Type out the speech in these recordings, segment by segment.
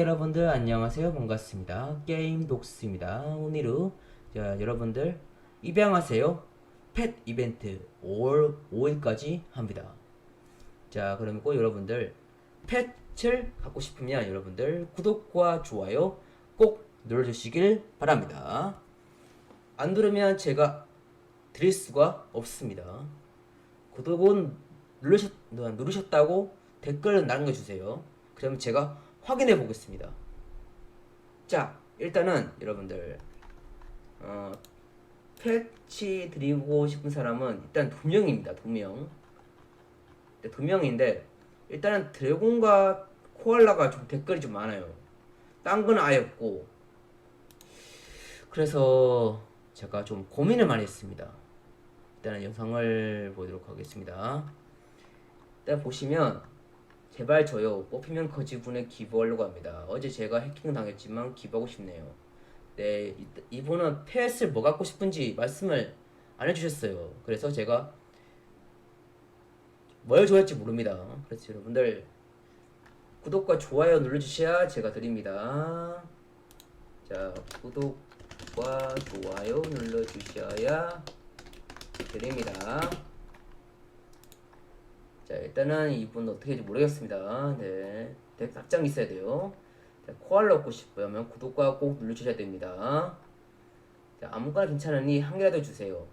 여러분들 안녕하세요. 반갑습니다. 게임 독스입니다. 오늘은 자 여러분들 입양하세요. 펫 이벤트 5월 5일까지 합니다. 자 그러면 꼭 여러분들 펫을 갖고 싶으면 여러분들 구독과 좋아요 꼭 눌러주시길 바랍니다. 안 누르면 제가 드릴 수가 없습니다. 구독은 누르셨, 누르셨다고 댓글 남겨주세요. 그러면 제가 확인해 보겠습니다. 자, 일단은 여러분들 어, 패치 드리고 싶은 사람은 일단 두 명입니다. 두 명. 네, 두 명인데 일단은 드래곤과 코알라가 좀 댓글이 좀 많아요. 딴 건 아예 없고 그래서 제가 좀 고민을 많이 했습니다. 일단은 영상을 보도록 하겠습니다. 일단 보시면 제발 저요 뽑히면 거지분에 기부하려고 합니다. 어제 제가 해킹 당했지만 기부하고 싶네요. 네 이- 이분은 펫을 뭐 갖고 싶은지 말씀을 안 해주셨어요. 그래서 제가 뭘 좋아할지 모릅니다. 그래서 여러분들 구독과 좋아요 눌러주셔야 제가 드립니다. 자 구독과 좋아요 눌러주셔야 드립니다. 자 일단은 이분 어떻게 될지 모르겠습니다. 네 덱 답장 있어야 돼요. 자, 코알라 얻고 싶으면 구독과 꼭 눌러주셔야 됩니다. 자 아무거나 괜찮으니 한 개라도 주세요.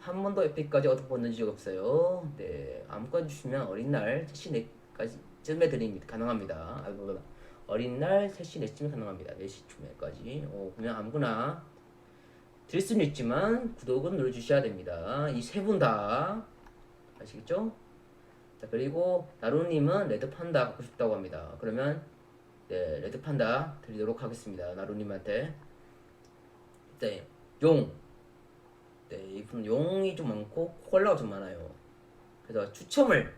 한 번도 에픽까지 얻어본 적이 없어요. 네 아무거나 주시면 어린 날 3시 4까지쯤에 드립니다. 가능합니다. 아, 뭐보다. 어린 날 3시 4쯤에 가능합니다. 4시쯤에까지. 어, 그냥 아무거나 드릴 수는 있지만 구독은 눌러주셔야 됩니다. 이 세 분 다. 아시겠죠? 자 그리고 나루님은 레드 판다 갖고 싶다고 합니다. 그러면 네 레드 판다 드리도록 하겠습니다. 나루님한테 네 용. 네 이분 용이 좀 많고 콜라가 좀 많아요. 그래서 추첨을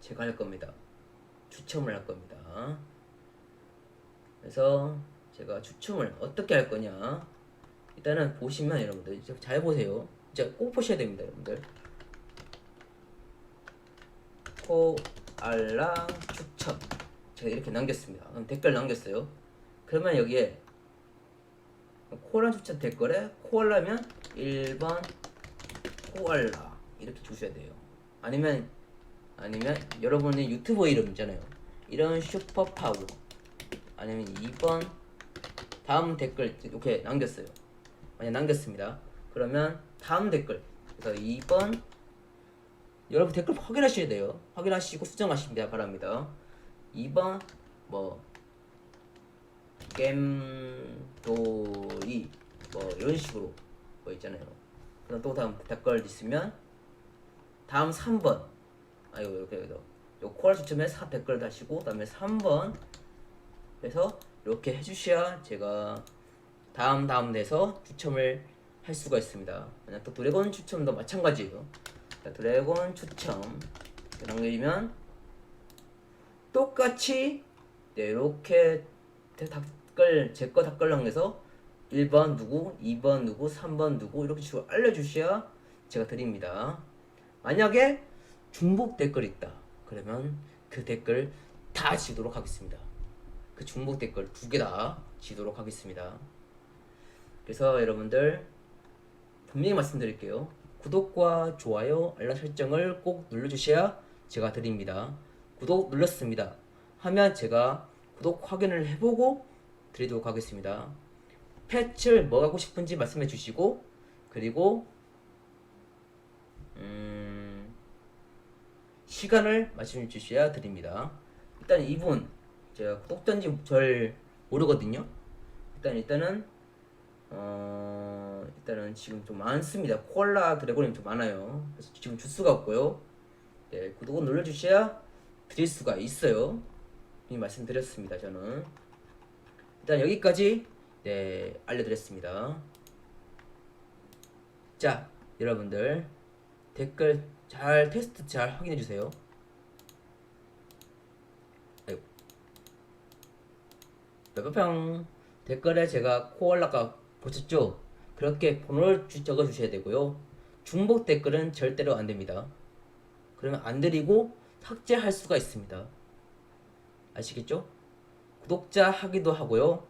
제가 할 겁니다. 추첨을 할 겁니다. 그래서 제가 추첨을 어떻게 할 거냐 일단은 보시면 여러분들 잘 보세요. 진짜 꼭 보셔야 됩니다, 여러분들. 코알라 추천 제가 이렇게 남겼습니다. 그럼 댓글 남겼어요. 그러면 여기에 코알라 추천 댓글에 코알라면 1번 코알라 이렇게 주셔야 돼요. 아니면 아니면 여러분의 유튜버 이름 있잖아요. 이런 슈퍼 파워 아니면 2번 다음 댓글 이렇게 남겼어요. 만약 남겼습니다. 그러면 다음 댓글 그래서 2번 여러분 댓글 확인하셔야 돼요. 확인하시고 수정하십니다. 바랍니다. 2번 뭐 겜돌이 뭐 이런 식으로 뭐 있잖아요. 그럼 또 다음 댓글 있으면 다음 3번 아이고 이렇게 요 코알 추첨에 4 댓글 다시고 그다음에 3번 그래서 이렇게 해주셔야 제가 다음 다음 돼서 추첨을 할 수가 있습니다. 만약 또 드래곤 추첨도 마찬가지예요. 자, 드래곤 추첨 남기면 똑같이 네, 이렇게 댓글 제거 댓글 남겨서 1번 누구, 2번 누구, 3번 누구 이렇게 식으로 알려주셔야 제가 드립니다. 만약에 중복 댓글 있다 그러면 그 댓글 다 지도록 하겠습니다. 그 중복 댓글 두 개 다 지도록 하겠습니다. 그래서 여러분들 분명히 말씀드릴게요. 구독과 좋아요, 알람 설정을 꼭 눌러주셔야 제가 드립니다. 구독 눌렀습니다. 하면 제가 구독 확인을 해보고 드리도록 하겠습니다. 패치를 뭐 하고 싶은지 말씀해 주시고 그리고 음, 시간을 말씀해 주셔야 드립니다. 일단 이분 제가 구독자인지 잘 모르거든요. 일단 일단은 어 일단은 지금 좀 많습니다. 콜라 드래곤이 좀 많아요. 그래서 지금 줄 수가 없고요. 네 구독은 눌러주셔야 드릴 수가 있어요. 이미 말씀드렸습니다. 저는 일단 여기까지 네 알려드렸습니다. 자 여러분들 댓글 잘 테스트 잘 확인해 주세요. 뼈뼈평 댓글에 제가 코알라가 보셨죠? 그렇게 번호를 주- 적어 주셔야 되고요. 중복 댓글은 절대로 안 됩니다. 그러면 안 드리고 삭제할 수가 있습니다. 아시겠죠? 구독자 하기도 하고요.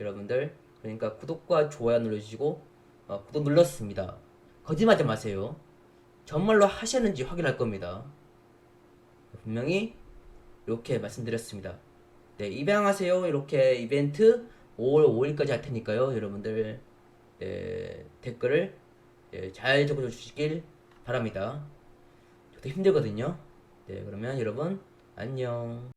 여러분들 그러니까 구독과 좋아요 눌러주시고 어, 구독 눌렀습니다. 거짓말하지 마세요. 정말로 하셨는지 확인할 겁니다. 분명히 이렇게 말씀드렸습니다. 네, 입양하세요. 이렇게 이벤트 5월 5일까지 할 테니까요. 여러분들 예, 댓글을 예, 잘 적어 주시길 바랍니다. 저도 힘들거든요. 네, 그러면 여러분 안녕.